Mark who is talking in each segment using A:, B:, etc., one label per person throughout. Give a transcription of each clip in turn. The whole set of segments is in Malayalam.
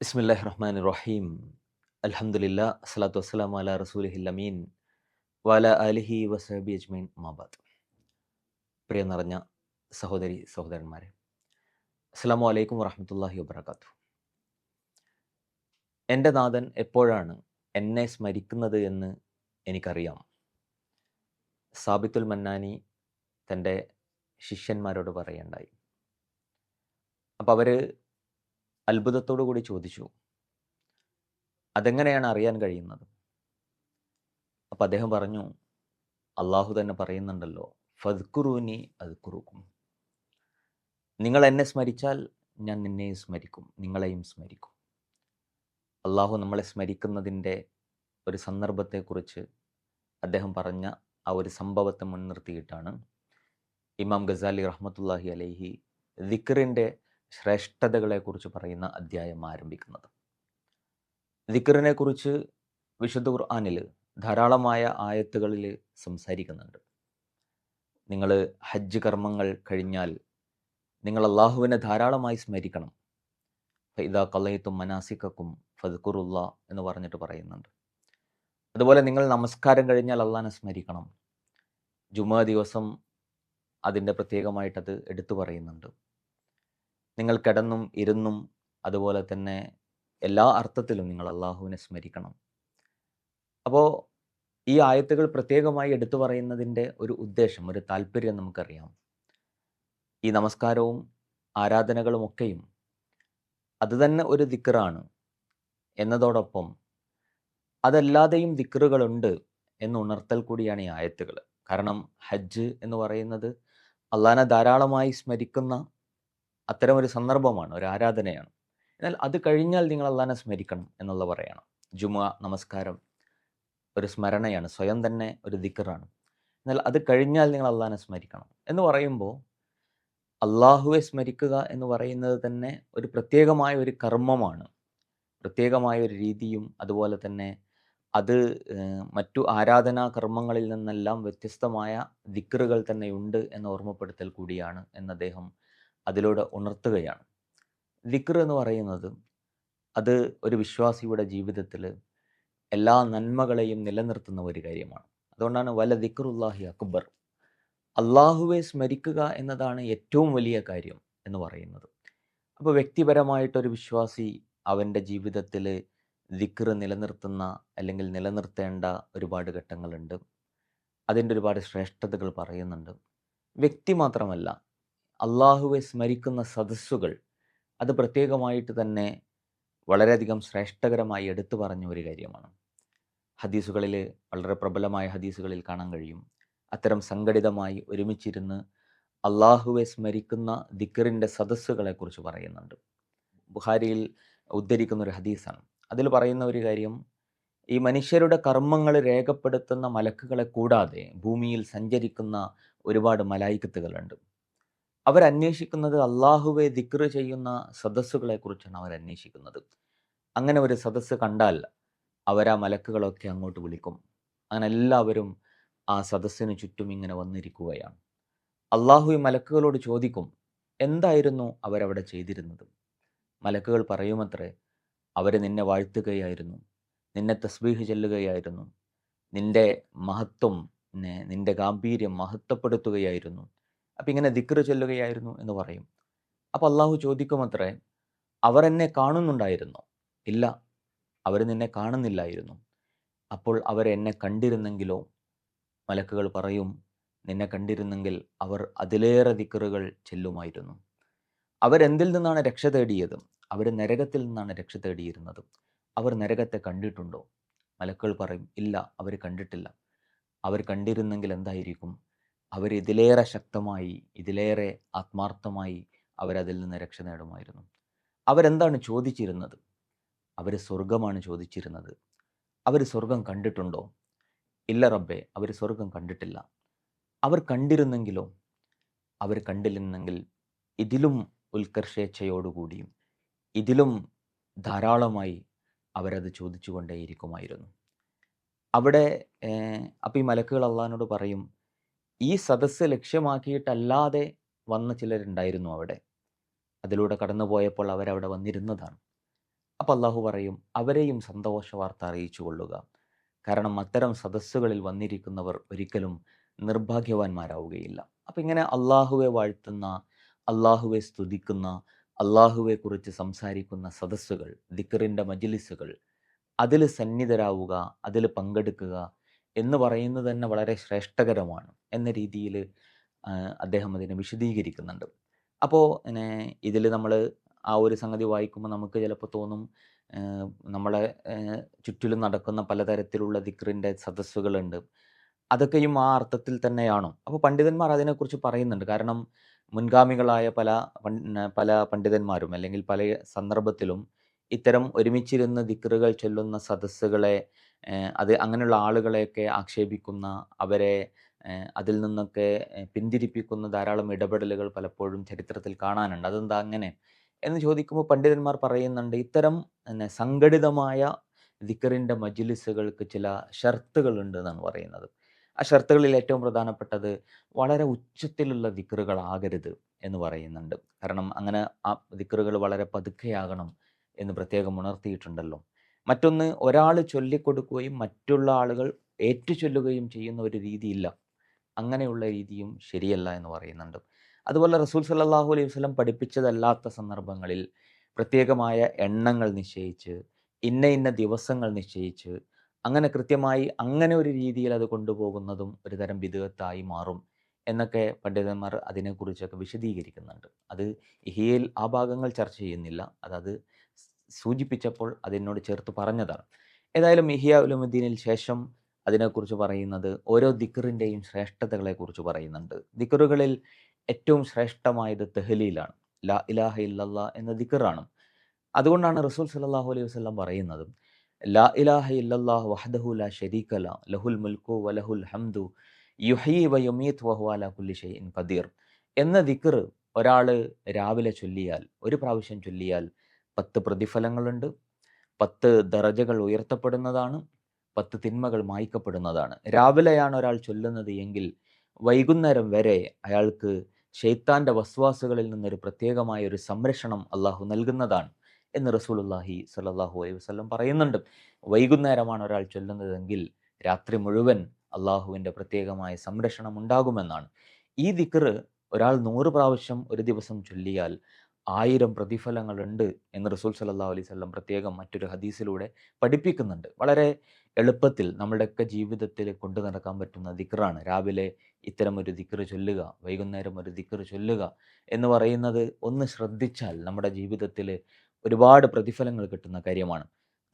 A: ബിസ്മില്ലാഹി റഹ്മാൻ റഹീം അലഹമുല്ല അസ്സലാത്തു വസ്സലാം അലാ റസൂലിഹിൽ അമീൻ. വല അലിഹി വസഹബി അജ്മീൻ. മാബാദ് പ്രിയ നിറഞ്ഞ സഹോദരി സഹോദരന്മാരെ അസ്സലാമു അലൈക്കും വറഹമത്തല്ലാഹി വബർക്കാത്തു എന്റെ നാഥൻ എപ്പോഴാണ് എന്നെ സ്മരിക്കുന്നത് എന്ന് എനിക്കറിയാം. സാബിത്തുൽ മന്നാനി തന്റെ ശിഷ്യന്മാരോട് പറയണ്ടായി. അപ്പോൾ അവർ അത്ഭുതത്തോടു കൂടി ചോദിച്ചു. അതെങ്ങനെയാണ് അറിയാൻ കഴിയുന്നത്? അപ്പം അദ്ദേഹം പറഞ്ഞു അള്ളാഹു തന്നെ പറയുന്നുണ്ടല്ലോ ഫദ്ക്കുറൂനി അത് കുറുക്കും നിങ്ങൾ എന്നെ സ്മരിച്ചാൽ ഞാൻ നിന്നെയും സ്മരിക്കും നിങ്ങളെയും സ്മരിക്കും. അള്ളാഹു നമ്മളെ സ്മരിക്കുന്നതിന്റെ ഒരു സന്ദർഭത്തെക്കുറിച്ച് അദ്ദേഹം പറഞ്ഞ ആ ഒരു സംഭവത്തെ മുൻനിർത്തിയിട്ടാണ് ഇമാം ഗസാലി റഹ്മത്തുല്ലാഹി അലൈഹി ദിക്കറിന്റെ ശ്രേഷ്ഠതകളെക്കുറിച്ച് പറയുന്ന അധ്യായം ആരംഭിക്കുന്നത്. ദിക്കറിനെ കുറിച്ച് വിശുദ്ധ ഖുർആാനിൽ ധാരാളമായ ആയത്തുകളിൽ സംസാരിക്കുന്നുണ്ട്. നിങ്ങൾ ഹജ്ജ് കർമ്മങ്ങൾ കഴിഞ്ഞാൽ നിങ്ങൾ അള്ളാഹുവിനെ ധാരാളമായി സ്മരിക്കണം. ഇതാ കലയത്തും മനാസിക്കും ഫദ്ഖുറുല്ല എന്ന് പറഞ്ഞിട്ട് പറയുന്നുണ്ട്. അതുപോലെ നിങ്ങൾ നമസ്കാരം കഴിഞ്ഞാൽ അള്ളാഹിനെ സ്മരിക്കണം. ജുമാ ദിവസം അതിന്റെ പ്രത്യേകമായിട്ടത് എടുത്തു പറയുന്നുണ്ട്. നിങ്ങൾ കിടന്നും ഇരുന്നും അതുപോലെ തന്നെ എല്ലാ അർത്ഥത്തിലും നിങ്ങൾ അള്ളാഹുവിനെ സ്മരിക്കണം. അപ്പോൾ ഈ ആയത്തുകൾ പ്രത്യേകമായി എടുത്തു പറയുന്നതിന്റെ ഒരു ഉദ്ദേശം ഒരു താല്പര്യം നമുക്കറിയാം. ഈ നമസ്കാരവും ആരാധനകളുമൊക്കെയും അത് തന്നെ ഒരു ദിക്കറാണ് എന്നതോടൊപ്പം അതല്ലാതെയും ദിക്കറുകളുണ്ട് എന്ന് ഉണർത്തൽ കൂടിയാണ് ഈ ആയത്തുകൾ. കാരണം ഹജ്ജ് എന്ന് പറയുന്നത് അള്ളാഹനെ ധാരാളമായി സ്മരിക്കുന്ന അത്തരം ഒരു സന്ദർഭമാണ് ഒരു ആരാധനയാണ്. എന്നാൽ അത് കഴിഞ്ഞാൽ നിങ്ങൾ അള്ളാഹിനെ സ്മരിക്കണം എന്നുള്ള പറയണം. ജുമ നമസ്കാരം ഒരു സ്മരണയാണ് സ്വയം തന്നെ ഒരു ദിക്കറാണ് എന്നാൽ അത് കഴിഞ്ഞാൽ നിങ്ങൾ അള്ളാഹിനെ സ്മരിക്കണം എന്ന് പറയുമ്പോൾ അള്ളാഹുവെ സ്മരിക്കുക എന്ന് പറയുന്നത് തന്നെ ഒരു പ്രത്യേകമായ ഒരു കർമ്മമാണ്. പ്രത്യേകമായ ഒരു രീതിയും അതുപോലെ തന്നെ അത് മറ്റു ആരാധനാ കർമ്മങ്ങളിൽ നിന്നെല്ലാം വ്യത്യസ്തമായ ദിക്കറുകൾ തന്നെയുണ്ട് എന്ന ഓർമ്മപ്പെടുത്തൽ കൂടിയാണ് എന്ന് അദ്ദേഹം അതിലൂടെ ഉണർത്തുകയാണ്. ദിക്ർ എന്ന് പറയുന്നത് അത് ഒരു വിശ്വാസിയുടെ ജീവിതത്തിൽ എല്ലാ നന്മകളെയും നിലനിർത്തുന്ന ഒരു കാര്യമാണ്. അതുകൊണ്ടാണ് വല ദിക്റുല്ലാഹി അക്ബർ. അള്ളാഹുവെ സ്മരിക്കുക എന്നതാണ് ഏറ്റവും വലിയ കാര്യം എന്ന് പറയുന്നത്. അപ്പോൾ വ്യക്തിപരമായിട്ടൊരു വിശ്വാസി അവന്റെ ജീവിതത്തിൽ ദിക്ർ നിലനിർത്തുന്ന അല്ലെങ്കിൽ നിലനിർത്തേണ്ട ഒരുപാട് ഘട്ടങ്ങളുണ്ട്. അതിന്റെ ഒരുപാട് ശ്രേഷ്ഠതകൾ പറയുന്നുണ്ട്. വ്യക്തി മാത്രമല്ല അള്ളാഹുവെ സ്മരിക്കുന്ന സദസ്സുകൾ അത് പ്രത്യേകമായിട്ട് തന്നെ വളരെയധികം ശ്രേഷ്ഠകരമായി എടുത്തു പറഞ്ഞ ഒരു കാര്യമാണ്. ഹദീസുകളിൽ വളരെ പ്രബലമായ ഹദീസുകളിൽ കാണാൻ കഴിയും. അത്തരം സംഘടിതമായി ഒരുമിച്ചിരുന്ന് അള്ളാഹുവെ സ്മരിക്കുന്ന ദിക്കറിന്റെ സദസ്സുകളെക്കുറിച്ച് പറയുന്നുണ്ട്. ബുഹാരിയിൽ ഉദ്ധരിക്കുന്ന ഒരു ഹദീസാണ്. അതിൽ പറയുന്ന ഒരു കാര്യം ഈ മനുഷ്യരുടെ കർമ്മങ്ങൾ രേഖപ്പെടുത്തുന്ന മലക്കുകളെ കൂടാതെ ഭൂമിയിൽ സഞ്ചരിക്കുന്ന ഒരുപാട് മലായിക്കത്തുകളുണ്ട്. അവരന്വേഷിക്കുന്നത് അള്ളാഹുവെ ദിക്ർ ചെയ്യുന്ന സദസ്സുകളെ കുറിച്ചാണ് അവർ അന്വേഷിക്കുന്നത് അങ്ങനെ ഒരു സദസ്സ് കണ്ടാൽ അവരാ മലക്കുകളൊക്കെ അങ്ങോട്ട് വിളിക്കും. അങ്ങനെ എല്ലാവരും ആ സദസ്സിന് ചുറ്റും ഇങ്ങനെ വന്നിരിക്കുകയാണ്. അള്ളാഹു ഈ മലക്കുകളോട് ചോദിക്കും എന്തായിരുന്നു അവരവിടെ ചെയ്തിരുന്നത്? മലക്കുകൾ പറയുമത്രേ അവർ നിന്നെ വാഴ്ത്തുകയായിരുന്നു നിന്നെ തസ്ബീഹ് ചെല്ലുകയായിരുന്നു നിന്റെ മഹത്വം നിന്റെ ഗാംഭീര്യം മഹത്വപ്പെടുത്തുകയായിരുന്നു അപ്പം ഇങ്ങനെ ദിക്ർ ചൊല്ലുകയായിരുന്നു എന്ന് പറയും. അപ്പോൾ അള്ളാഹു ചോദിക്കുമത്രേ അവർ എന്നെ കാണുന്നുണ്ടായിരുന്നോ? ഇല്ല. അവർ നിന്നെ കാണുന്നില്ലായിരുന്നു. അപ്പോൾ അവർ എന്നെ കണ്ടിരുന്നെങ്കിലോ? മലക്കുകൾ പറയും നിന്നെ കണ്ടിരുന്നെങ്കിൽ അവർ അതിലേറെ ദിക്കറുകൾ ചെല്ലുമായിരുന്നു. അവരെന്തിൽ നിന്നാണ് രക്ഷ തേടിയത്? അവർ നരകത്തിൽ നിന്നാണ് രക്ഷ തേടിയിരുന്നത്. അവർ നരകത്തെ കണ്ടിട്ടുണ്ടോ? മലക്കുകൾ പറയും ഇല്ല അവർ കണ്ടിട്ടില്ല. അവർ കണ്ടിരുന്നെങ്കിൽ എന്തായിരിക്കും? അവർ ഇതിലേറെ ശക്തമായി ഇതിലേറെ ആത്മാർത്ഥമായി അവരതിൽ നിന്ന് രക്ഷ നേടുമായിരുന്നു. അവരെന്താണ് ചോദിച്ചിരുന്നത്? അവർ സ്വർഗമാണ് ചോദിച്ചിരുന്നത്. അവർ സ്വർഗം കണ്ടിട്ടുണ്ടോ? ഇല്ല റബ്ബെ അവർ സ്വർഗം കണ്ടിട്ടില്ല. അവർ കണ്ടിരുന്നെങ്കിലോ? അവർ കണ്ടിരുന്നെങ്കിൽ ഇതിലും ഉത്കർഷേച്ഛയോടുകൂടിയും ഇതിലും ധാരാളമായി അവരത് ചോദിച്ചുകൊണ്ടേയിരിക്കുമായിരുന്നു. അവിടെ അപ്പം ഈ മലക്കുകൾ അള്ളഹാനോട് പറയും ഈ സദസ്സ് ലക്ഷ്യമാക്കിയിട്ടല്ലാതെ വന്ന ചിലരുണ്ടായിരുന്നു അവിടെ. അതിലൂടെ കടന്നുപോയപ്പോൾ അവരവിടെ വന്നിരുന്നതാണ്. അപ്പോൾ അള്ളാഹു പറയും അവരെയും സന്തോഷ വാർത്ത അറിയിച്ചു കൊള്ളുക. കാരണം അത്തരം സദസ്സുകളിൽ വന്നിരിക്കുന്നവർ ഒരിക്കലും നിർഭാഗ്യവാന്മാരാവുകയില്ല. അപ്പം ഇങ്ങനെ അള്ളാഹുവെ വാഴ്ത്തുന്ന അള്ളാഹുവെ സ്തുതിക്കുന്ന അള്ളാഹുവെക്കുറിച്ച് സംസാരിക്കുന്ന സദസ്സുകൾ ദിക്കറിന്റെ മജിലിസുകൾ അതിൽ സന്നിധരാവുക അതിൽ പങ്കെടുക്കുക എന്ന് പറയുന്നത് തന്നെ വളരെ ശ്രേഷ്ഠകരമാണ്. എന്ന രീതിയിൽ അദ്ദേഹം അതിനെ വിശദീകരിക്കുന്നുണ്ട്. അപ്പോൾ ഇതിൽ നമ്മൾ ആ ഒരു സംഗതി വായിക്കുമ്പോൾ നമുക്ക് ചിലപ്പോൾ തോന്നും നമ്മളെ ചുറ്റിലും നടക്കുന്ന പലതരത്തിലുള്ള ദിക്റിന്റെ സദസ്സുകളുണ്ട്. അതൊക്കെയും ആ അർത്ഥത്തിൽ തന്നെയാണോ? അപ്പോൾ പണ്ഡിതന്മാർ അതിനെക്കുറിച്ച് പറയുന്നുണ്ട്. കാരണം മുൻഗാമികളായ പല പല പണ്ഡിതന്മാരും അല്ലെങ്കിൽ പല സന്ദർഭത്തിലും ഇത്തരം ഒരുമിച്ചിരുന്ന് ദിക്റുകൾ ചൊല്ലുന്ന സദസ്സുകളെ അത് അങ്ങനെയുള്ള ആളുകളെയൊക്കെ ആക്ഷേപിക്കുന്ന അവരെ അതിൽ നിന്നൊക്കെ പിന്തിരിപ്പിക്കുന്ന ധാരാളം ഇടപെടലുകൾ പലപ്പോഴും ചരിത്രത്തിൽ കാണാനുണ്ട്. അതെന്താ അങ്ങനെ? എന്ന് ചോദിക്കുമ്പോൾ പണ്ഡിതന്മാർ പറയുന്നുണ്ട് ഇത്തരം പിന്നെ സംഘടിതമായ ദിക്കറിന്റെ മജിലിസുകൾക്ക് ചില ഷർത്തുകളുണ്ട് എന്നാണ് പറയുന്നത്. ആ ഷർത്തുകളിൽ ഏറ്റവും പ്രധാനപ്പെട്ടത് വളരെ ഉച്ചത്തിലുള്ള ദിക്കറുകളാകരുത് എന്ന് പറയുന്നുണ്ട്. കാരണം അങ്ങനെ ആ ദിക്കറുകൾ വളരെ പതുക്കെയാകണം എന്ന് പ്രത്യേകം ഉണർത്തിയിട്ടുണ്ടല്ലോ. മറ്റൊന്ന് ഒരാൾ ചൊല്ലിക്കൊടുക്കുകയും മറ്റുള്ള ആളുകൾ ഏറ്റുചൊല്ലുകയും ചെയ്യുന്ന ഒരു രീതിയില്ല. അങ്ങനെയുള്ള രീതിയും ശരിയല്ല എന്ന് പറയുന്നുണ്ട്. അതുപോലെ റസൂൽ സല്ലാഹു അലൈഹി വസ്ലം പഠിപ്പിച്ചതല്ലാത്ത സന്ദർഭങ്ങളിൽ പ്രത്യേകമായ എണ്ണങ്ങൾ നിശ്ചയിച്ച് ഇന്ന ഇന്ന ദിവസങ്ങൾ നിശ്ചയിച്ച് അങ്ങനെ കൃത്യമായി അങ്ങനെ ഒരു രീതിയിൽ അത് കൊണ്ടുപോകുന്നതും ഒരു തരം വിധേയത്തായി മാറും എന്നൊക്കെ പണ്ഡിതന്മാർ അതിനെക്കുറിച്ചൊക്കെ വിശദീകരിക്കുന്നുണ്ട്. അത് ഇഹിയയിൽ ആ ഭാഗങ്ങൾ ചർച്ച ചെയ്യുന്നില്ല. അതത് സൂചിപ്പിച്ചപ്പോൾ അതിനോട് ചേർത്ത് പറഞ്ഞതാണ്. ഏതായാലും ഇഹിയ ഉലുമുദ്ദീനിൽ ശേഷം അതിനെക്കുറിച്ച് പറയുന്നത് ഓരോ ദിക്കറിന്റെയും ശ്രേഷ്ഠതകളെക്കുറിച്ച് പറയുന്നുണ്ട്. ദിക്കറുകളിൽ ഏറ്റവും ശ്രേഷ്ഠമായത് തെഹലിയിലാണ് ലാ ഇലാഹ ഇല്ലല്ലാ എന്ന ദിക്കറാണ് അതുകൊണ്ടാണ് റസൂൽ സലാഹു അലൈഹി വസല്ലം പറയുന്നത് ലാ ഇലാഹ ഇല്ലല്ലാഹ് വഹദഹു ലാ ഷരീഖല ലഹുൽ മുൽക്കു വലഹുൽ ഹംദു യുഹീ വയുമീത് യുമീത് വഹു കുല്ലി ഷൈഇൻ ഖദീർ എന്ന ദിക്കർ ഒരാൾ രാവിലെ ചൊല്ലിയാൽ ഒരു പ്രാവശ്യം ചൊല്ലിയാൽ പത്ത് പ്രതിഫലങ്ങളുണ്ട് പത്ത് ദറജകൾ ഉയർത്തപ്പെടുന്നതാണ് പത്ത് തിന്മകൾ മായ്ക്കപ്പെടുന്നതാണ്. രാവിലെയാണ് ഒരാൾ ചൊല്ലുന്നത് എങ്കിൽ വൈകുന്നേരം വരെ അയാൾക്ക് ഷെയ്ത്താന്റെ വസ്വാസുകളിൽ നിന്നൊരു പ്രത്യേകമായ ഒരു സംരക്ഷണം അള്ളാഹു നൽകുന്നതാണ് എന്ന് റസൂലുള്ളാഹി സ്വല്ലല്ലാഹു അലൈഹി വസ്ലം പറയുന്നുണ്ട്. വൈകുന്നേരമാണ് ഒരാൾ ചൊല്ലുന്നതെങ്കിൽ രാത്രി മുഴുവൻ അള്ളാഹുവിന്റെ പ്രത്യേകമായ സംരക്ഷണം ഉണ്ടാകുമെന്നാണ്. ഈ ദിക്ർ ഒരാൾ നൂറ് പ്രാവശ്യം ഒരു ദിവസം ചൊല്ലിയാൽ ആയിരം പ്രതിഫലങ്ങളുണ്ട് എന്ന് റസൂൽ സല്ലാ അലൈഹി വസല്ലം പ്രത്യേകം മറ്റൊരു ഹദീസിലൂടെ പഠിപ്പിക്കുന്നുണ്ട്. വളരെ എളുപ്പത്തിൽ നമ്മുടെയൊക്കെ ജീവിതത്തിൽ കൊണ്ടു നടക്കാൻ പറ്റുന്ന ദിക്റാണ്. രാവിലെ ഇത്തരം ഒരു ദിക്ർ ചൊല്ലുക വൈകുന്നേരം ഒരു ദിക്ർ ചൊല്ലുക എന്ന് പറയുന്നത് ഒന്ന് ശ്രദ്ധിച്ചാൽ നമ്മുടെ ജീവിതത്തിൽ ഒരുപാട് പ്രതിഫലങ്ങൾ കിട്ടുന്ന കാര്യമാണ്.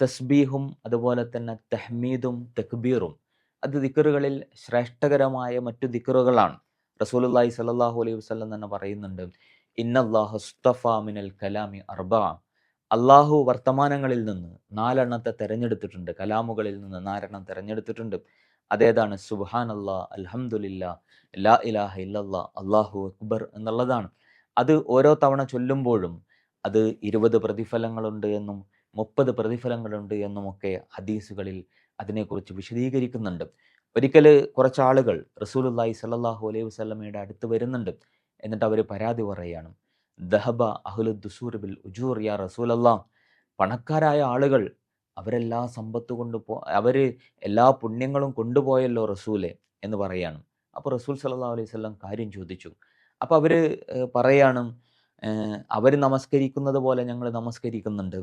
A: തസ്ബീഹും അതുപോലെ തന്നെ തെഹ്മീദും തക്ബീറും അത് ദിക്കറുകളിൽ ശ്രേഷ്ഠകരമായ മറ്റു ദിക്കറുകളാണ് റസൂലുള്ളാഹി സ്വല്ലല്ലാഹു അലൈഹി വസല്ലം തന്നെ പറയുന്നുണ്ട് ഇന്നല്ലാഹു സ്തഫ മിനൽ കലാമി അർബ അള്ളാഹു വർത്തമാനങ്ങളിൽ നിന്ന് നാലെണ്ണത്തെ തെരഞ്ഞെടുത്തിട്ടുണ്ട്. കലാമുകളിൽ നിന്ന് നാലെണ്ണം തെരഞ്ഞെടുത്തിട്ടുണ്ട്. അതേതാണ്? സുബാൻ അല്ലാ അൽഹംദുലില്ലാ ലാ ഇലാഹ ഇല്ലല്ലാ അള്ളാഹു അക്ബർ എന്നുള്ളതാണ്. അത് ഓരോ തവണ ചൊല്ലുമ്പോഴും അത് ഇരുപത് പ്രതിഫലങ്ങളുണ്ട് എന്നും മുപ്പത് പ്രതിഫലങ്ങളുണ്ട് എന്നുമൊക്കെ ഹദീസുകളിൽ അതിനെക്കുറിച്ച് വിശദീകരിക്കുന്നുണ്ട്. ഒരിക്കൽ കുറച്ച് ആളുകൾ റസൂലുള്ളാഹി സ്വല്ലല്ലാഹു അലൈഹി വസ്ലമയുടെ അടുത്ത് വരുന്നുണ്ട്. എന്നിട്ട് അവർ പരാതി പറയുകയാണ്. ദഹബ അഹ്ലു ദുസൂർ ബിൽ ഉജൂർ യാ റസൂലല്ലാ. പണക്കാരായ ആളുകൾ അവരെല്ലാ സമ്പത്ത് കൊണ്ടുപോ അവർ എല്ലാ പുണ്യങ്ങളും കൊണ്ടുപോയല്ലോ റസൂലെ എന്ന് പറയാണ്. അപ്പോൾ റസൂൽ സല്ലാ അലൈഹി വസല്ലം കാര്യം ചോദിച്ചു. അപ്പോൾ അവർ പറയാണ് അവർ നമസ്കരിക്കുന്നത് പോലെ ഞങ്ങൾ നമസ്കരിക്കുന്നുണ്ട്.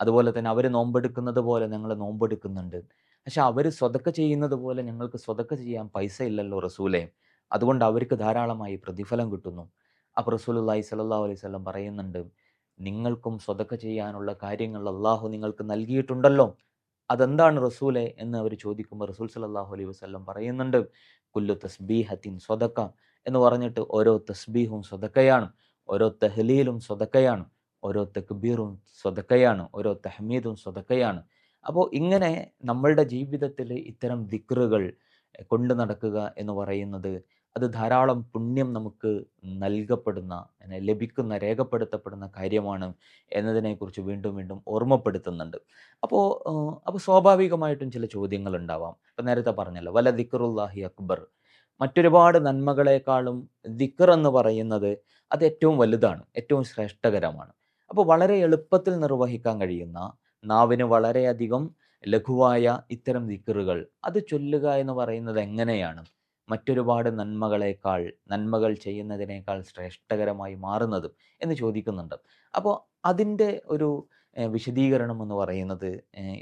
A: അതുപോലെ തന്നെ അവർ നോമ്പെടുക്കുന്നത് പോലെ ഞങ്ങൾ നോമ്പെടുക്കുന്നുണ്ട്. പക്ഷെ അവർ സ്വതക്ക ചെയ്യുന്നത് പോലെ ഞങ്ങൾക്ക് സ്വതക്ക ചെയ്യാൻ പൈസ ഇല്ലല്ലോ റസൂലെ. അതുകൊണ്ട് അവർക്ക് ധാരാളമായി പ്രതിഫലം കിട്ടുന്നു. അപ്പോൾ റസൂലുള്ളാഹി സ്വല്ലല്ലാഹു അലൈഹി വസല്ലം പറയുന്നുണ്ട് നിങ്ങൾക്കും സ്വതക്ക ചെയ്യാനുള്ള കാര്യങ്ങൾ അള്ളാഹു നിങ്ങൾക്ക് നൽകിയിട്ടുണ്ടല്ലോ. അതെന്താണ് റസൂലെ? എന്ന് അവർ ചോദിക്കുമ്പോൾ റസൂൽ സല്ലല്ലാഹു അലൈഹി വസ്ലം പറയുന്നുണ്ട് കുല്ലു തസ്ബീഹത്തിൻ സ്വതക്ക എന്ന് പറഞ്ഞിട്ട് ഓരോ തസ്ബീഹും സ്വതക്കയാണ് ഓരോ തഹ്ലീലും സ്വതക്കയാണ് ഓരോ തക്ബീറും സ്വതക്കയാണ് ഓരോ തഹ്മീദും സ്വതക്കയാണ്. അപ്പോൾ ഇങ്ങനെ നമ്മളുടെ ജീവിതത്തിൽ ഇത്തരം ദിക്റുകൾ കൊണ്ടു നടക്കുക എന്ന് പറയുന്നത് അത് ധാരാളം പുണ്യം നമുക്ക് നൽകപ്പെടുന്ന ലഭിക്കുന്ന രേഖപ്പെടുത്തപ്പെടുന്ന കാര്യമാണ് എന്നതിനെക്കുറിച്ച് വീണ്ടും വീണ്ടും ഓർമ്മപ്പെടുത്തുന്നുണ്ട്. അപ്പോൾ അപ്പോൾ സ്വാഭാവികമായിട്ടും ചില ചോദ്യങ്ങൾ ഉണ്ടാവാം ഇപ്പം നേരത്തെ പറഞ്ഞല്ലോ വല ദിക്കറുല്ലാഹി അക്ബർ. മറ്റൊരുപാട് നന്മകളെക്കാളും ദിക്കർ എന്ന് പറയുന്നത് അത് ഏറ്റവും വലുതാണ് ഏറ്റവും ശ്രേഷ്ഠകരമാണ്. അപ്പോൾ വളരെ എളുപ്പത്തിൽ നിർവഹിക്കാൻ കഴിയുന്ന നാവിന് വളരെയധികം ലഘുവായ ഇത്തരം ദിക്കറുകൾ അത് ചൊല്ലുക എന്ന് പറയുന്നത് എങ്ങനെയാണ്? മറ്റൊരുപാട് നന്മകളേക്കാൾ നന്മകൾ ചെയ്യുന്നതിനേക്കാൾ ശ്രേഷ്ഠകരമായി മാറുന്നതും എന്ന് ചോദിക്കുന്നുണ്ട്. അപ്പോൾ അതിന്റെ ഒരു വിശദീകരണം എന്ന് പറയുന്നത്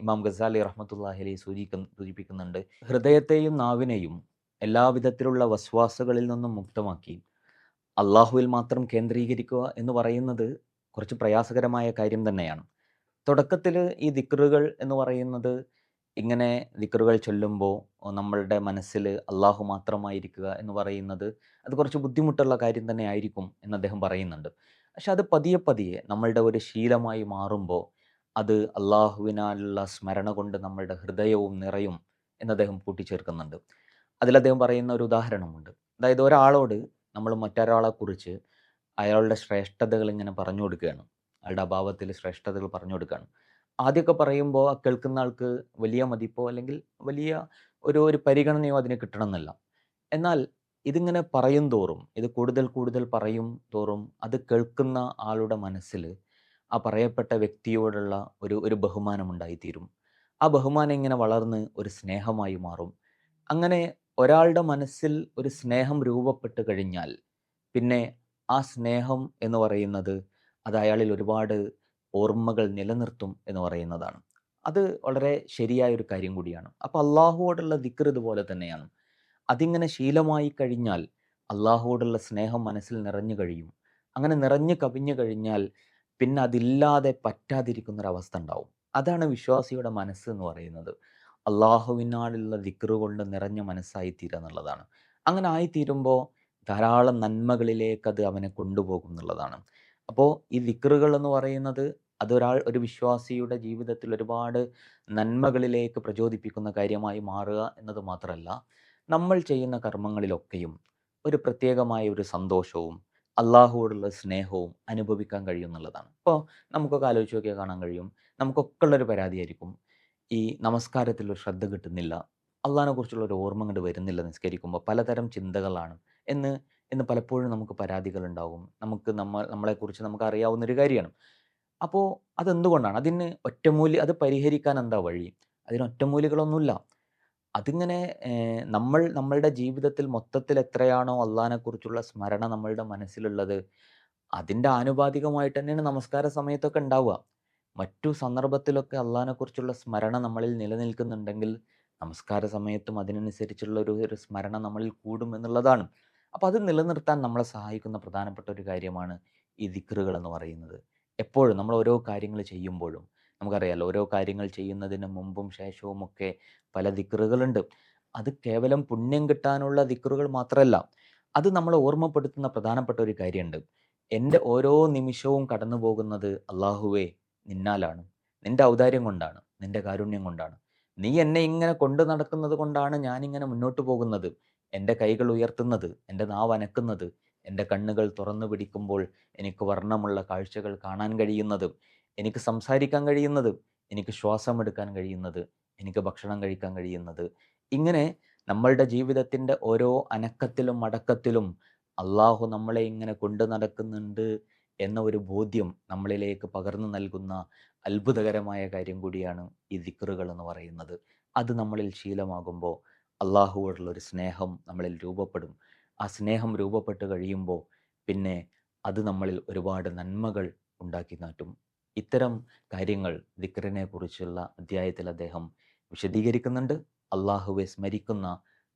A: ഇമാം ഗസാലി അലൈഹി സൂചിക്കുന്ന സൂചിപ്പിക്കുന്നുണ്ട്. ഹൃദയത്തെയും നാവിനെയും എല്ലാവിധത്തിലുള്ള വസ്വാസുകളിൽ നിന്നും മുക്തമാക്കി. അള്ളാഹുവിൽ മാത്രം കേന്ദ്രീകരിക്കുക എന്ന് പറയുന്നത് കുറച്ച് പ്രയാസകരമായ കാര്യം തന്നെയാണ്. തുടക്കത്തിൽ ഈ ദിക്റുകൾ എന്ന് പറയുന്നത് ഇങ്ങനെ ദിക്റുകൾ ചൊല്ലുമ്പോൾ നമ്മളുടെ മനസ്സിൽ അള്ളാഹു മാത്രമായിരിക്കുക എന്ന് പറയുന്നത് അത് കുറച്ച് ബുദ്ധിമുട്ടുള്ള കാര്യം തന്നെ ആയിരിക്കും എന്ന് അദ്ദേഹം പറയുന്നുണ്ട്. പക്ഷെ അത് പതിയെ പതിയെ നമ്മളുടെ ഒരു ശീലമായി മാറുമ്പോൾ അത് അള്ളാഹുവിനാലുള്ള സ്മരണ കൊണ്ട് നമ്മളുടെ ഹൃദയവും നിറയും എന്ന് അദ്ദേഹം കൂട്ടിച്ചേർക്കുന്നുണ്ട്. അതിൽ അദ്ദേഹം പറയുന്ന ഒരു ഉദാഹരണമുണ്ട്. അതായത് ഒരാളോട് നമ്മൾ മറ്റൊരാളെക്കുറിച്ച് അയാളുടെ ശ്രേഷ്ഠതകൾ ഇങ്ങനെ പറഞ്ഞു കൊടുക്കുകയാണ്. അയാളുടെ അഭാവത്തിൽ ശ്രേഷ്ഠതകൾ പറഞ്ഞു കൊടുക്കുകയാണ്. ആദ്യമൊക്കെ പറയുമ്പോൾ കേൾക്കുന്ന ആൾക്ക് വലിയ മതിപ്പോ അല്ലെങ്കിൽ വലിയ ഒരു ഒരു പരിഗണനയോ അതിന് കിട്ടണമെന്നില്ല. എന്നാൽ ഇതിങ്ങനെ പറയും തോറും ഇത് കൂടുതൽ കൂടുതൽ പറയും തോറും അത് കേൾക്കുന്ന ആളുടെ മനസ്സിൽ ആ പറയപ്പെട്ട വ്യക്തിയോടുള്ള ഒരു ഒരു ബഹുമാനം ഉണ്ടായിത്തീരും. ആ ബഹുമാനം ഇങ്ങനെ വളർന്ന് ഒരു സ്നേഹമായി മാറും. അങ്ങനെ ഒരാളുടെ മനസ്സിൽ ഒരു സ്നേഹം രൂപപ്പെട്ട് കഴിഞ്ഞാൽ പിന്നെ ആ സ്നേഹം എന്ന് പറയുന്നത് അത് അയാളിൽ ഒരുപാട് ഓർമ്മകൾ നിലനിർത്തും എന്ന് പറയുന്നതാണ്. അത് വളരെ ശരിയായ ഒരു കാര്യം കൂടിയാണ്. അപ്പോൾ അള്ളാഹുവോടുള്ള ദിക്ർ ഇതുപോലെ തന്നെയാണ്. അതിങ്ങനെ ശീലമായി കഴിഞ്ഞാൽ അള്ളാഹുവോടുള്ള സ്നേഹം മനസ്സിൽ നിറഞ്ഞു കഴിയും. അങ്ങനെ നിറഞ്ഞു കവിഞ്ഞു കഴിഞ്ഞാൽ പിന്നെ അതില്ലാതെ പറ്റാതിരിക്കുന്നൊരവസ്ഥ ഉണ്ടാവും. അതാണ് വിശ്വാസിയുടെ മനസ്സ് എന്ന് പറയുന്നത്. അള്ളാഹുവിനാടുള്ള ദിക്റ് കൊണ്ട് നിറഞ്ഞ മനസ്സായി തീരുക എന്നുള്ളതാണ്. അങ്ങനെ ആയിത്തീരുമ്പോൾ ധാരാളം നന്മകളിലേക്ക് അത് അവനെ കൊണ്ടുപോകും എന്നുള്ളതാണ്. അപ്പോൾ ഈ ദിക്റുകൾ എന്ന് പറയുന്നത് അതൊരാൾ ഒരു വിശ്വാസിയുടെ ജീവിതത്തിൽ ഒരുപാട് നന്മകളിലേക്ക് പ്രചോദിപ്പിക്കുന്ന കാര്യമായി മാറുക എന്നത് മാത്രമല്ല നമ്മൾ ചെയ്യുന്ന കർമ്മങ്ങളിലൊക്കെയും ഒരു പ്രത്യേകമായ ഒരു സന്തോഷവും അള്ളാഹുവോടുള്ള സ്നേഹവും അനുഭവിക്കാൻ കഴിയും എന്നുള്ളതാണ്. ഇപ്പോൾ നമുക്കൊക്കെ ആലോചിച്ച് നോക്കിയാൽ കാണാൻ കഴിയും നമുക്കൊക്കെ ഉള്ളൊരു പരാതിയായിരിക്കും ഈ നമസ്കാരത്തിൽ ഒരു ശ്രദ്ധ കിട്ടുന്നില്ല അള്ളാഹിനെ കുറിച്ചുള്ള ഒരു ഓർമ്മ കണ്ട് വരുന്നില്ല നിസ്കരിക്കുമ്പോൾ പലതരം ചിന്തകളാണ് എന്ന് എന്ന് പലപ്പോഴും നമുക്ക് പരാതികൾ ഉണ്ടാവും നമുക്ക് നമ്മൾ നമ്മളെക്കുറിച്ച് നമുക്ക് അറിയാവുന്ന ഒരു കാര്യമാണ്. അപ്പോൾ അതെന്തുകൊണ്ടാണ്? അതിന് ഒറ്റമൂലി അത് പരിഹരിക്കാൻ എന്താ വഴി? അതിന് ഒറ്റമൂലികളൊന്നുമില്ല. അതിങ്ങനെ നമ്മൾ നമ്മളുടെ ജീവിതത്തിൽ മൊത്തത്തിൽ എത്രയാണോ അള്ളഹാനെക്കുറിച്ചുള്ള സ്മരണ നമ്മളുടെ മനസ്സിലുള്ളത് അതിന്റെ ആനുപാതികമായിട്ട് തന്നെയാണ് നമസ്കാര സമയത്തൊക്കെ ഉണ്ടാവുക. മറ്റു സന്ദർഭത്തിലൊക്കെ അള്ളഹാനെക്കുറിച്ചുള്ള സ്മരണ നമ്മളിൽ നിലനിൽക്കുന്നുണ്ടെങ്കിൽ നമസ്കാര സമയത്തും അതിനനുസരിച്ചുള്ള ഒരു ഒരു സ്മരണ നമ്മളിൽ കൂടും എന്നുള്ളതാണ്. അപ്പോൾ അത് നിലനിർത്താൻ നമ്മളെ സഹായിക്കുന്ന പ്രധാനപ്പെട്ട ഒരു കാര്യമാണ് ഈ ദിക്റുകൾ എന്ന് പറയുന്നത്. എപ്പോഴും നമ്മൾ ഓരോ കാര്യങ്ങൾ ചെയ്യുമ്പോഴും നമുക്കറിയാലോ ഓരോ കാര്യങ്ങൾ ചെയ്യുന്നതിന് മുമ്പും ശേഷവും ഒക്കെ പല ദിക്റുകളുണ്ട്. അത് കേവലം പുണ്യം കിട്ടാനുള്ള ദിക്റുകൾ മാത്രമല്ല അത് നമ്മളെ ഓർമ്മപ്പെടുത്തുന്ന പ്രധാനപ്പെട്ട ഒരു കാര്യമുണ്ട്. എന്റെ ഓരോ നിമിഷവും കടന്നു പോകുന്നത് അള്ളാഹുവേ നിന്നാലാണ്. നിന്റെ ഔദാര്യം കൊണ്ടാണ് നിന്റെ കാരുണ്യം കൊണ്ടാണ്. നീ എന്നെ ഇങ്ങനെ കൊണ്ടു നടക്കുന്നത് കൊണ്ടാണ് ഞാനിങ്ങനെ മുന്നോട്ട് പോകുന്നത്. എന്റെ കൈകൾ ഉയർത്തുന്നത് എന്റെ നാവ് അനക്കുന്നത് എന്റെ കണ്ണുകൾ തുറന്നു പിടിക്കുമ്പോൾ എനിക്ക് വർണമുള്ള കാഴ്ചകൾ കാണാൻ കഴിയുന്നത് എനിക്ക് സംസാരിക്കാൻ കഴിയുന്നത് എനിക്ക് ശ്വാസമെടുക്കാൻ കഴിയുന്നത് എനിക്ക് ഭക്ഷണം കഴിക്കാൻ കഴിയുന്നത്. ഇങ്ങനെ നമ്മളുടെ ജീവിതത്തിന്റെ ഓരോ അനക്കത്തിലും അടക്കത്തിലും അള്ളാഹു നമ്മളെ ഇങ്ങനെ കൊണ്ടു നടക്കുന്നുണ്ട് എന്ന ഒരു ബോധ്യം നമ്മളിലേക്ക് പകർന്നു നൽകുന്ന അത്ഭുതകരമായ കാര്യം കൂടിയാണ് ഈ ദിക്റുകൾ എന്ന് പറയുന്നത്. അത് നമ്മളിൽ ശീലമാകുമ്പോൾ അള്ളാഹുവോടുള്ള ഒരു സ്നേഹം നമ്മളിൽ രൂപപ്പെടും. ആ സ്നേഹം രൂപപ്പെട്ട് കഴിയുമ്പോൾ പിന്നെ അത് നമ്മളിൽ ഒരുപാട് നന്മകൾ ഉണ്ടാക്കി മാറ്റും ഇത്തരം കാര്യങ്ങൾ ദിക്റിനെ കുറിച്ചുള്ള അധ്യായത്തിൽ അദ്ദേഹം വിശദീകരിക്കുന്നുണ്ട്. അള്ളാഹുവെ സ്മരിക്കുന്ന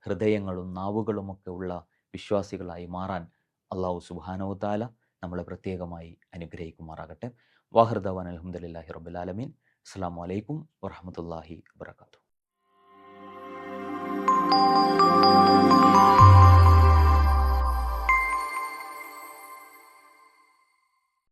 A: ഹൃദയങ്ങളും നാവുകളുമൊക്കെ ഉള്ള വിശ്വാസികളായി മാറാൻ അള്ളാഹു താല നമ്മളെ പ്രത്യേകമായി അനുഗ്രഹിക്കുമാറാകട്ടെ. വാഹൃദവാൻ അലഹമുല്ലാഹി റബുലാലമീൻ അസ്സാം വലൈക്കും വറഹമത്തല്ലാഹി വാത്തു